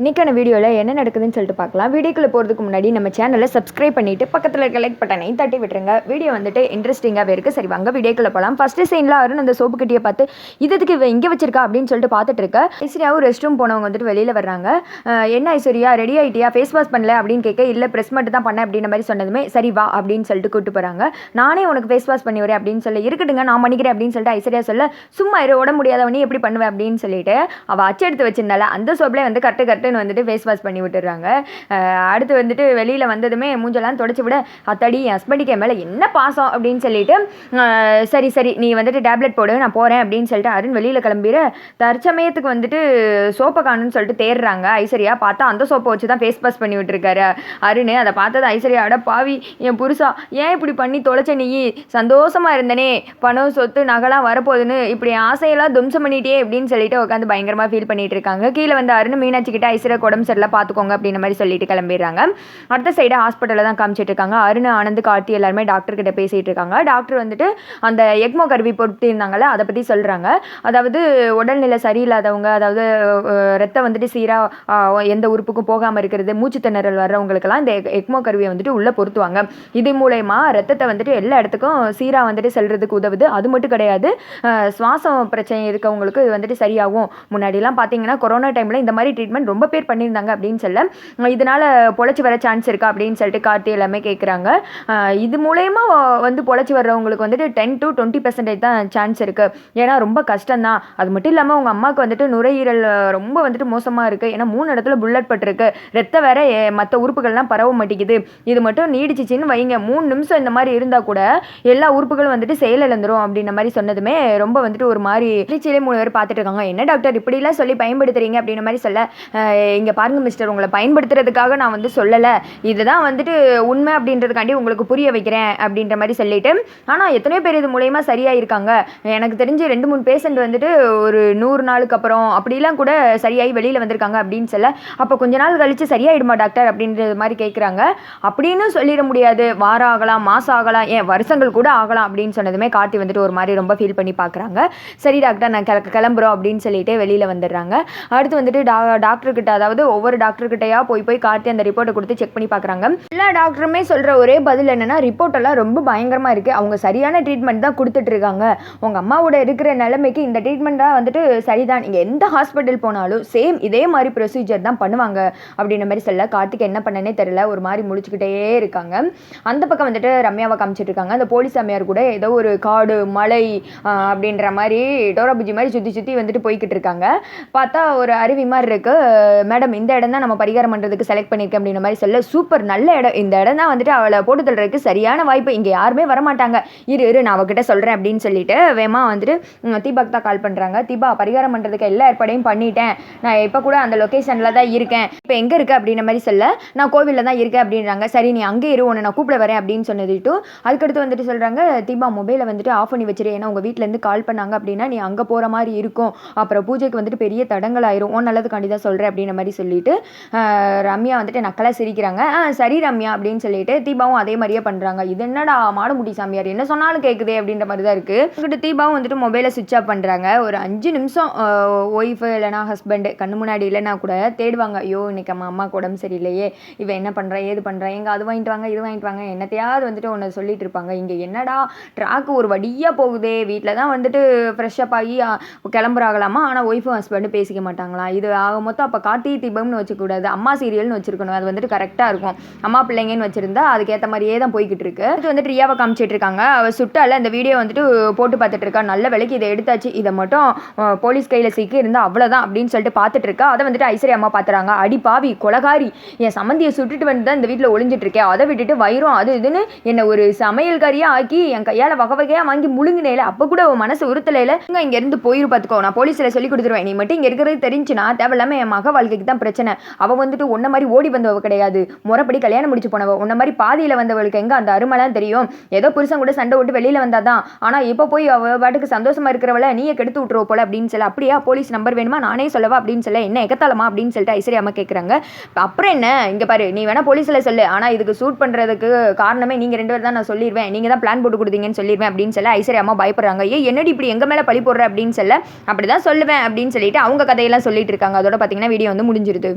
இன்றைக்கான வீடியோவில் என்ன நடக்குதுன்னு சொல்லிட்டு பார்க்கலாம். வீடியோக்குள்ளே போகிறதுக்கு முன்னாடி நம்ம சேனலை சப்ஸ்கிரைப் பண்ணிவிட்டு பக்கத்தில் இருக்க லைக் பட்டனையும் தட்டி விட்டுருங்க. வீடியோ வந்துட்டு இன்ட்ரெஸ்டிங்காகவே இருக்குது சரி வாங்க வீடியோக்குள்ளே போகலாம் ஃபஸ்ட்டு சீனில் அவரும் அந்த சோப்பு கட்டியை பார்த்து இதுக்கு இவ இங்கே வச்சிருக்கா? அப்படின்னு சொல்லிட்டு பார்த்துட்டு இருக்க. ஐஸ்வர்யாவும் ரெஸ்ட் ரூம் போனவங்க வந்துட்டு வெளியில் வர்றாங்க. என்ன ஐஸ்வர்யா ரெடி ஆகிட்டியா ஃபேஸ் வாஷ் பண்ணல? அப்படின்னு கேட்க இல்லை ப்ரெஸ் மட்டும் தான் பண்ணேன் அப்படின்ற மாதிரி சொன்னதுமே சரி வா அப்படின்னு சொல்லிட்டு கூப்பிட்டு போகிறாங்க நானே உனக்கு ஃபேஸ் வாஷ் பண்ணி வரேன் அப்படின்னு சொல்லி இருக்கட்டுங்க நான் பண்ணிக்கிறேன் அப்படின்னு சொல்லிட்டு ஐஸ்வர்யா சொல்ல சும்மா இரு உடம்பு முடியாதவனே எப்படி பண்ணுவேன் அப்படின்னு சொல்லிட்டு அவள் அச்சு எடுத்து வச்சிருந்தால அந்த சோப்பில் வந்து கட்டு சட்டுன்னு வந்துட்டு ஃபேஸ் வாஷ் பண்ணி விட்டுறாங்க அடுத்து வந்துட்டு வெளியில் வந்ததுமே மூஞ்செல்லாம் தொடச்சி விட அத்தாடி என் ஹஸ்பண்டுக்கு என் மேலே என்ன பாசம் அப்படின்னு சொல்லிட்டு சரி சரி நீ வந்துட்டு டேப்லெட் போடு நான் போகிறேன் அப்படின்னு சொல்லிட்டு அருண் வெளியில் கிளம்பிட தற்சமயத்துக்கு வந்துட்டு சோப்பை காணுன்னு சொல்லிட்டு தேடுறாங்க. ஐஸ்வர்யா பார்த்தா அந்த சோப்பை வச்சு தான் ஃபேஸ் வாஷ் பண்ணி விட்டுருக்காரு. அருண் அதை பார்த்தது ஐஸ்வர்யா அட பாவி என் புருஷா ஏன் இப்படி பண்ணி தொலைச்ச நீ? சந்தோஷமா இருந்தனே. பணம் சொத்து நகைலாம் வரப்போகுதுன்னு இப்படி ஆசையெல்லாம் தும்சம் பண்ணிட்டே அப்படின்னு சொல்லிட்டு உட்காந்து பயங்கரமாக ஃபீல் பண்ணிட்டு இருக்காங்க. கீழே வந்து அருண் மீனாட்சி கிட்ட ஐஸ்வர்யா உடம்பு சரியில்லை பார்த்துக்கோங்க அப்படின்ற மாதிரி சொல்லிட்டு கிளம்பிடுறாங்க. அடுத்த சைடு ஹாஸ்பிட்டலில் தான் காமிச்சிட்டு இருக்காங்க. அருண் ஆனந்த் கார்த்தி எல்லாருமே டாக்டர் கிட்ட பேசிட்டு இருக்காங்க. டாக்டர் வந்துட்டு அந்த எக்மோ கருவி பொறுத்து இருந்தாங்கல்ல அதை பற்றி சொல்கிறாங்க அதாவது உடல்நிலை சரியில்லாதவங்க அதாவது ரத்தம் வந்துட்டு சீராக எந்த உறுப்புக்கும் போகாமல் இருக்கிறது மூச்சு திணறல் வர்றவங்களுக்கெல்லாம் இந்த எக்- எக்மோ கருவியை வந்துட்டு உள்ளே பொருத்துவாங்க. இது மூலயமா ரத்தத்தை வந்துட்டு எல்லா இடத்துக்கும் சீராக வந்துட்டு செல்றதுக்கு உதவுது. அது மட்டும் கிடையாது சுவாசம் பிரச்சனை இருக்கவங்களுக்கு இது வந்துட்டு சரியாகும். முன்னாடிலாம் பார்த்தீங்கன்னா கொரோனா டைமில் இந்த மாதிரி ட்ரீட்மெண்ட் ரொம்ப பேர் பண்ணியிருந்தாங்க அப்படின்னு சொல்ல. இதனால் பொழைச்சி வர சான்ஸ் இருக்கா அப்படின்னு சொல்லிட்டு கார்த்தி எல்லாமே கேட்குறாங்க இது மூலயமா வந்து பொழைச்சி வர்றவங்களுக்கு வந்துட்டு டென் டு டுவெண்ட்டி பர்சன்டேஜ் தான் சான்ஸ் இருக்குது ஏன்னா ரொம்ப கஷ்டம்தான். அது மட்டும் இல்லாமல் உங்கள் அம்மாவுக்கு வந்துட்டு நுரையீரல் ரொம்ப வந்துட்டு மோசமாக இருக்குது ஏன்னா மூணு இடத்துல புல்லட் பட்டிருக்கு. ரத்த வேற மற்ற உறுப்புகள்லாம் பரவ மாட்டேங்குது. இது மட்டும் நீடிச்சிச்சின்னு வைங்க. மூணு நிமிஷம் இந்த மாதிரி இருந்தால் கூட எல்லா உறுப்புகளும் வந்துட்டு செயலிழந்துரும் அப்படின்ற மாதிரி சொன்னதுமே ரொம்ப வந்துட்டு ஒரு மாதிரி. திருச்சியிலே மூணு பேர் பார்த்துட்டு இருக்காங்க. என்ன டாக்டர் இப்படிலாம் சொல்லி பயன்படுத்துறீங்க அப்படின்ற மாதிரி சொல்ல. இங்கே பாருங்கள் மிஸ்டர் உங்களை பயன்படுத்துறதுக்காக நான் வந்து சொல்லலை. இதுதான் வந்துட்டு உண்மை அப்படின்றதுக்காண்டி உங்களுக்கு புரிய வைக்கிறேன் அப்படின்ற மாதிரி சொல்லிட்டு ஆனால் எத்தனையோ பேர் இது மூலயமா சரியாக இருக்காங்க எனக்கு தெரிஞ்சு ரெண்டு மூணு பேஷண்ட் வந்துட்டு ஒரு நூறு நாளுக்கு அப்புறம் அப்படிலாம் கூட சரியாகி வெளியில் வந்திருக்காங்க அப்படின்னு சொல்ல அப்போ கொஞ்ச நாள் கழிச்சு சரியாயிடுமா டாக்டர்? அப்படின்றது மாதிரி கேட்குறாங்க அப்படின்னு சொல்லிட முடியாது. வாரம் ஆகலாம் மாதம் ஆகலாம் ஏன் வருஷங்கள் கூட ஆகலாம் அப்படின்னு சொன்னதுமே கார்த்தி வந்துட்டு ஒரு மாதிரி ரொம்ப ஃபீல் பண்ணி பார்க்குறாங்க சரி டாக்டர் நான் கிள கிளம்புறோம் அப்படின்னு சொல்லிட்டு வெளியில் வந்துடுறாங்க. அடுத்து வந்துட்டு டா டாக்டர்கிட்ட அதாவது ஒவ்வொரு டாக்டர்கிட்டயா போய் போய் கார்த்தி அந்த ரிப்போர்ட்டை கொடுத்து செக் பண்ணி பார்க்குறாங்க எல்லா டாக்டருமே சொல்கிற ஒரே பதில் என்னன்னா ரிப்போர்ட் எல்லாம் ரொம்ப பயங்கரமாக இருக்குது அவங்க சரியான ட்ரீட்மெண்ட் தான் கொடுத்துட்டு இருக்காங்க. உங்கள் அம்மாவோட இருக்கிற நிலைமைக்கு இந்த ட்ரீட்மெண்ட்டாக வந்துட்டு சரிதான். நீங்கள் எந்த ஹாஸ்பிட்டல் போனாலும் சேம் இதே மாதிரி ப்ரொசீஜர் தான் பண்ணுவாங்க. அப்படின்ற மாதிரி சொல்ல கார்த்திக் என்ன பண்ணனே தெரியல. ஒரு மாதிரி முடிச்சுக்கிட்டே இருக்காங்க. அந்த பக்கம் வந்துட்டு ரம்யாவை காமிச்சிட்டு இருக்காங்க. அந்த போலீஸ் அம்மையார் கூட ஏதோ ஒரு காடு மலை அப்படின்ற மாதிரி டோராபுஜி மாதிரி சுற்றி சுற்றி வந்துட்டு போய்கிட்டு இருக்காங்க. பார்த்தா ஒரு அருவி மாதிரி இருக்குது மேடம் இந்த இடம் தான் நம்ம பரிகாரம் பண்ணுறதுக்கு செலக்ட் பண்ணியிருக்கேன் அப்படின்ற மாதிரி சொல்ல சூப்பர் நல்ல இடம். இந்த இடம் தான் வந்துட்டு அவளை போட்டு தள்ளுறதுக்கு சரியான வாய்ப்பு. இங்கே யாருமே வரமாட்டாங்க. இரு இரு நான் அவகிட்ட சொல்கிறேன் அப்படின்னு சொல்லிட்டு வேமா வந்துட்டு ம், தான் கால் பண்ணுறாங்க தீபா பரிகாரம் பண்ணுறதுக்கு எல்லா ஏற்பாடையும் பண்ணிட்டேன். நான் இப்போ கூட அந்த லொக்கேஷனில் தான் இருக்கேன். இப்போ எங்கே இருக்குது அப்படின்ற மாதிரி சொல்ல நான் கோவிலில் தான் இருக்கேன் அப்படின்றாங்க. சரி நீ அங்கே இரு உன்னை நான் கூப்பிட வரேன் அப்படின்னு சொன்னதுட்டு அதுக்கடுத்து வந்துட்டு சொல்கிறாங்க தீபா மொபைலை வந்துட்டு ஆஃப் பண்ணி வச்சிரு. ஏன்னா உங்கள் வீட்டிலேருந்து கால் பண்ணாங்க அப்படின்னா நீ அங்கே போகிற மாதிரி இருக்கும். அப்புறம் பூஜைக்கு வந்துட்டு பெரிய தடங்கள் ஆயிரும். உன் நல்லதுக்காண்டி தான் சொல்கிறேன் அப்படின்ற மாதிரி சொல்லிட்டு ரம்யா வந்துட்டு நக்கலாக சிரிக்கிறாங்க. சரி ரம்யா அப்படின்னு சொல்லிட்டு தீபாவும் அதே மாதிரியே பண்ணுறாங்க இது என்னடா மாடுமுடி சாமியார்? என்ன சொன்னாலும் கேட்குதே அப்படின்ற மாதிரி தான் இருக்குது இங்கிட்ட தீபாவும் வந்துட்டு மொபைலை சுவிட்ச் ஆஃப் பண்ணுறாங்க ஒரு அஞ்சு நிமிஷம் ஒய்ஃபு இல்லைனா ஹஸ்பண்டு கண்ணு முன்னாடி இல்லைனா கூட தேடுவாங்க. ஐயோ இன்னைக்கு நம்ம அம்மாவுக்கு உடம்பு சரியில்லையே. இவன் என்ன பண்ணுறா ஏது பண்ணுறா எங்கே அது வாங்கிட்டு வாங்க இது வாங்கிட்டு வாங்க. என்னத்தையாவது வந்துட்டு ஒன்று சொல்லிட்டு இருப்பாங்க. இங்கே என்னடா ட்ராக்கு ஒரு வடியாக போகுதே. வீட்டில் தான் வந்துட்டு ஃப்ரெஷ்ஷப் ஆகி கிளம்புறாகலாமா ஆனால் ஒய்ஃபும் ஹஸ்பண்டும் பேசிக்க மாட்டாங்களா இது ஆக மொத்தம் அப்போ கார்த்திகை தீபம்னு வச்சுக்கூடாது. அம்மா சீரியல்னு வச்சுருக்கணும். அது வந்துட்டு கரெக்டாக இருக்கும். அம்மா பிள்ளைங்கன்னு வச்சுருந்தா அதுக்கேற்ற மாதிரியே தான் போய்கிட்டு இருக்கு. இது வந்துட்டு ரியாவை காமிச்சிட்டு இருக்காங்க. அவள் சுட்டால இந்த வீடியோ வந்துட்டு போட்டு பார்த்துட்டு இருக்கா. நல்ல விலைக்கு இதை எடுத்தாச்சு. இதை மட்டும் போலீஸ் கையில் சிக்கி இருந்தால் அவ்வளோதான் அப்படின்னு சொல்லிட்டு பார்த்துட்டு இருக்கா. அதை வந்துட்டு ஐஸ்வர்யா அம்மா பார்த்துறாங்க. அடி பாவி கொலகாரி. என் சம்மந்தியை சுட்டுட்டு வந்து தான் இந்த வீட்டில் ஒளிஞ்சிட்டு இருக்கேன் அதை விட்டுட்டு வயிறும் அது இதுன்னு என்னை ஒரு சமையல்காரியாக ஆக்கி என் கையால் வகை வகையாக வாங்கி முழுங்கினேல. அப்போ கூட மனசு உறுத்தலையில. இங்கே இங்கேருந்து போயிரு பார்த்துக்கோ. நான் போலீஸில் சொல்லி கொடுத்துருவேன். நீ மட்டும் இங்கே இருக்கிறது தெரிஞ்சுனா தேவையில்லாமல் என் மக வாழ்க்கைக்கு தான் பிரச்சனை. அவள் வந்துட்டு உன்ன மாதிரி ஓடி வந்தவ கிடையாது. முறைப்படி கல்யாணம் முடிச்சு போனவ. உன்ன மாதிரி பாதியில் வந்தவளுக்கு எங்கே அந்த அருமைலாம் தெரியும்? ஏதோ புருஷன் கூட சண்டை விட்டு வெளியில் வந்தாதான். ஆனால் இப்போ போய் அவ பாட்டுக்கு சந்தோஷமா இருக்கிறவள நீயே கெடுத்து விட்டுருவ போல அப்படின்னு சொல்ல அப்படியா போலீஸ் நம்பர் வேணுமா? நானே சொல்லவா? அப்படின்னு சொல்ல என்ன எகத்தாலமா அப்படின்னு சொல்லிட்டு ஐஸ்வர்யா அம்மா கேட்குறாங்க அப்புறம் என்ன? இங்கே பாரு நீ வேணா போலீஸில் சொல்லு. ஆனால் இதுக்கு சூட் பண்ணுறதுக்கு காரணமே நீங்கள் ரெண்டு பேர் தான் நான் சொல்லிடுவேன் நீங்கள் தான் பிளான் போட்டு கொடுத்தீங்கன்னு சொல்லிடுவேன் அப்படின்னு சொல்ல ஐஸ்வர்யா அம்மா பயப்படுறாங்க. ஏ என்னடி இப்படி எங்கள் மேலே பழி போடுற? அப்படின்னு சொல்ல அப்படி தான் சொல்லுவேன் அப்படின்னு சொல்லிட்டு அவங்க கதையெல்லாம் சொல்லிட்டு இருக்காங்க. அதோட பார்த்தீங்கன்னா வீடியோ வந்து முடிஞ்சிருது.